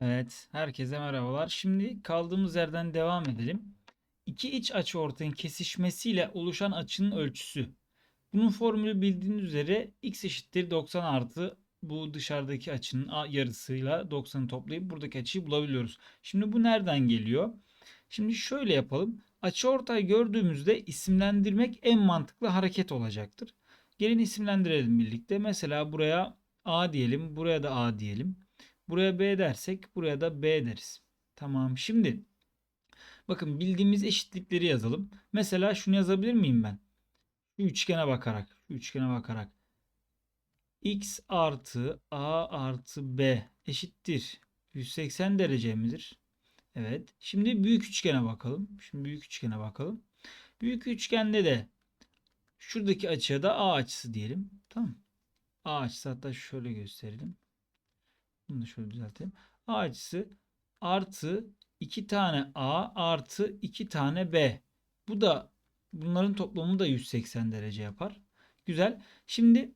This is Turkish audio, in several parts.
Evet, herkese merhabalar. Şimdi kaldığımız yerden devam edelim. İki iç açıortayın kesişmesiyle oluşan açının ölçüsü. Bunun formülü bildiğiniz üzere x eşittir 90 artı bu dışarıdaki açının yarısıyla 90'ı toplayıp buradaki açıyı bulabiliyoruz. Şimdi bu nereden geliyor? Şimdi şöyle yapalım. Açıortay gördüğümüzde isimlendirmek en mantıklı hareket olacaktır. Gelin isimlendirelim birlikte. Mesela buraya a diyelim, buraya da a diyelim. Buraya B dersek buraya da B deriz. Tamam. Şimdi bakın bildiğimiz eşitlikleri yazalım. Mesela şunu yazabilir miyim ben? Şu üçgene bakarak. Şu üçgene bakarak. X artı A artı B eşittir. 180 derece midir? Evet. Şimdi büyük üçgene bakalım. Şimdi büyük üçgene bakalım. Büyük üçgende de şuradaki açıya da A açısı diyelim. Tamam. A açısı hatta şöyle gösterelim. Da şöyle düzeltelim. A açısı artı 2 tane A artı 2 tane B. Bu da bunların toplamı da 180 derece yapar. Güzel. Şimdi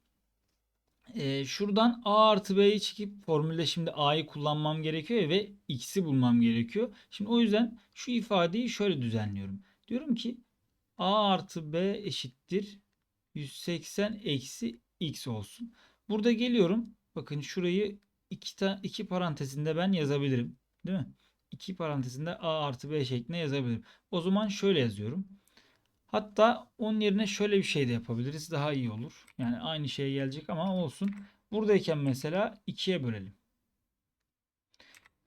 e, şuradan A artı B'yi çekip formülde şimdi A'yı kullanmam gerekiyor ve X'i bulmam gerekiyor. Şimdi o yüzden şu ifadeyi şöyle düzenliyorum. Diyorum ki A artı B eşittir 180 eksi X olsun. Burada geliyorum. Bakın şurayı iki, ta, iki parantezinde ben yazabilirim. Değil mi? İki parantezinde A artı B şeklinde yazabilirim. O zaman şöyle yazıyorum. Hatta onun yerine şöyle bir şey de yapabiliriz. Daha iyi olur. Yani aynı şeye gelecek ama olsun. Buradayken mesela 2'ye bölelim.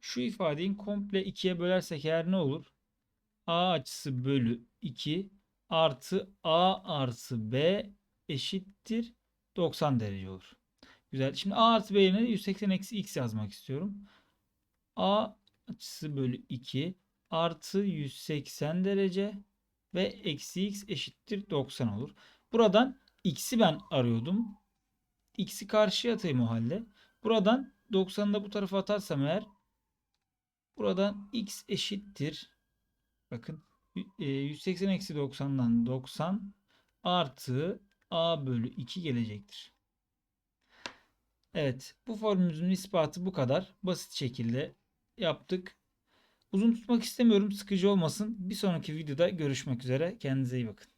Şu ifadeyi komple 2'ye bölersek eğer ne olur? A açısı bölü 2 artı A artı B eşittir 90 derece olur. Güzel. Şimdi A artı B yerine 180 eksi x yazmak istiyorum. A açısı bölü 2 artı 180 derece ve eksi x eşittir 90 olur. Buradan x'i ben arıyordum. X'i karşıya atayım o halde. Buradan 90'ı da bu tarafa atarsam eğer buradan x eşittir. Bakın e, 180 eksi 90'dan 90 artı a bölü 2 gelecektir. Evet bu formülümüzün ispatı bu kadar. Basit şekilde yaptık. Uzun tutmak istemiyorum sıkıcı olmasın. Bir sonraki videoda görüşmek üzere. Kendinize iyi bakın.